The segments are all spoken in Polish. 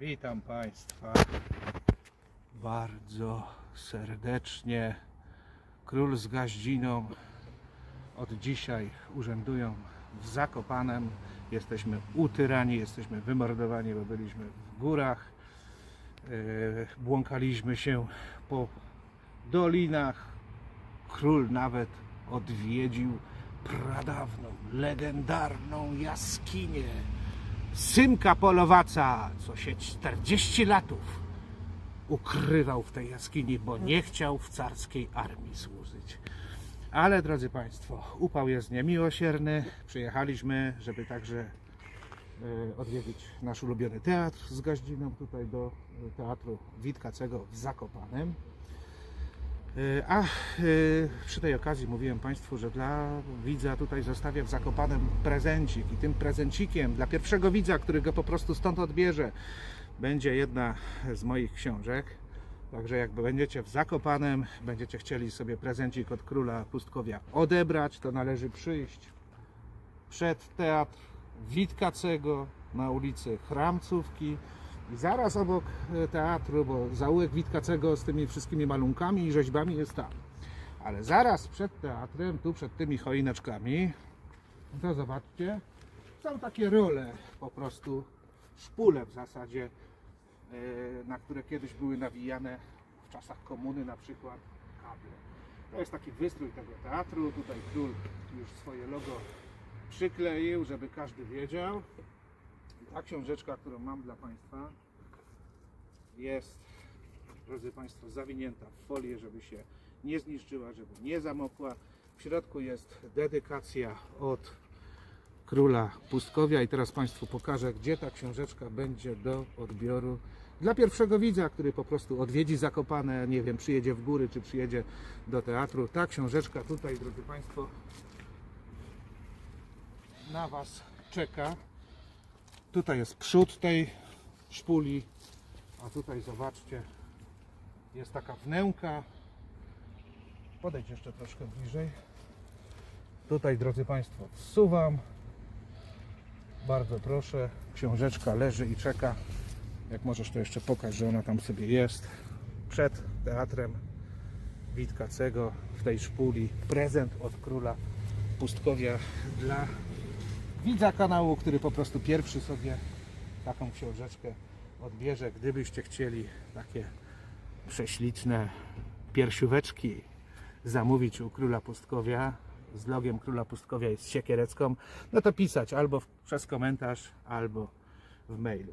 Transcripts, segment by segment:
Witam Państwa bardzo serdecznie. Król z Gaździną od dzisiaj urzędują w Zakopanem. Jesteśmy utyrani, jesteśmy wymordowani, bo byliśmy w górach. E, Błąkaliśmy się po dolinach. Król nawet odwiedził pradawną, legendarną jaskinię Symka Polowaca, co się 40 latów ukrywał w tej jaskini, bo nie chciał w carskiej armii służyć. Ale drodzy Państwo, upał jest niemiłosierny. Przyjechaliśmy, żeby także e, odwiedzić nasz ulubiony teatr z Gaździną, tutaj do e, Teatru Witkacego w Zakopanem. E, A e, przy tej okazji mówiłem Państwu, że dla widza tutaj zostawię w Zakopanem prezencik i tym prezencikiem dla pierwszego widza, który go po prostu stąd odbierze, będzie jedna z moich książek. Także jak będziecie w Zakopanem, będziecie chcieli sobie prezencik od króla Pustkowia odebrać, to należy przyjść przed teatr Witkacego na ulicy Chramcówki i zaraz obok e, teatru, bo zaułek Witkacego z tymi wszystkimi malunkami i rzeźbami jest tam. Ale zaraz przed teatrem, tu przed tymi choineczkami, to zobaczcie, są takie role, po prostu szpule w zasadzie, e, na które kiedyś były nawijane w czasach komuny na przykład kable. To jest taki wystrój tego teatru. Tutaj król już swoje logo przykleił, żeby każdy wiedział. Ta książeczka, którą mam dla Państwa, jest, drodzy Państwo, zawinięta w folię, żeby się nie zniszczyła, żeby nie zamokła. W środku jest dedykacja od króla Pustkowia i teraz Państwu pokażę, gdzie ta książeczka będzie do odbioru dla pierwszego widza, który po prostu odwiedzi Zakopane, nie wiem, przyjedzie w góry, czy przyjedzie do teatru. Ta książeczka tutaj, drodzy Państwo, na Was czeka. Tutaj jest przód tej szpuli, a tutaj zobaczcie, jest taka wnęka. Podejdź jeszcze troszkę bliżej. Tutaj, drodzy Państwo, wsuwam. Bardzo proszę, książeczka leży i czeka. Jak możesz to jeszcze pokaż, że ona tam sobie jest. Przed teatrem Witkacego w tej szpuli. Prezent od króla Pustkowia dla widza kanału, który po prostu pierwszy sobie taką książeczkę odbierze. Gdybyście chcieli takie prześliczne piersióweczki zamówić u króla Pustkowia z logiem króla Pustkowia i z siekierecką, no to pisać albo przez komentarz, albo w mailu.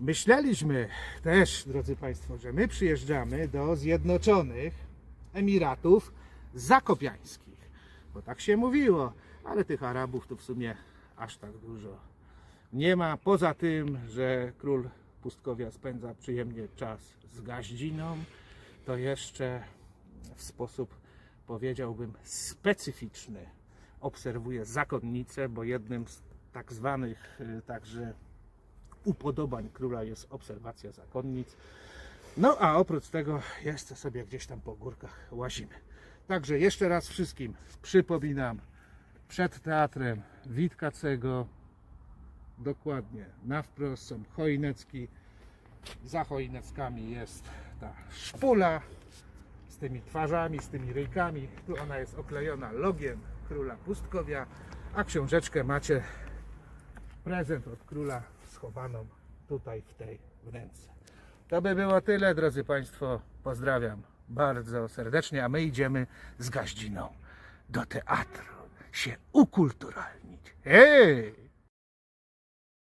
Myśleliśmy też, drodzy Państwo, że my przyjeżdżamy do Zjednoczonych Emiratów Zakopiańskich, bo tak się mówiło, ale tych Arabów tu w sumie aż tak dużo nie ma. Poza tym, że król Pustkowia spędza przyjemnie czas z gaździną, to jeszcze w sposób powiedziałbym specyficzny obserwuje zakonnicę, bo jednym z tak zwanych y, także upodobań króla jest obserwacja zakonnic. No a oprócz tego jeszcze sobie gdzieś tam po górkach łazimy. Także jeszcze raz wszystkim przypominam, przed teatrem Witkacego, dokładnie na wprost są choinecki, za choineckami jest ta szpula z tymi twarzami, z tymi ryjkami. Tu ona jest oklejona logiem króla Pustkowia, a książeczkę macie prezent od króla schowaną tutaj w tej ręce. To by było tyle, drodzy Państwo. Pozdrawiam bardzo serdecznie, a my idziemy z gaździną do teatru się ukulturalnić. Hej!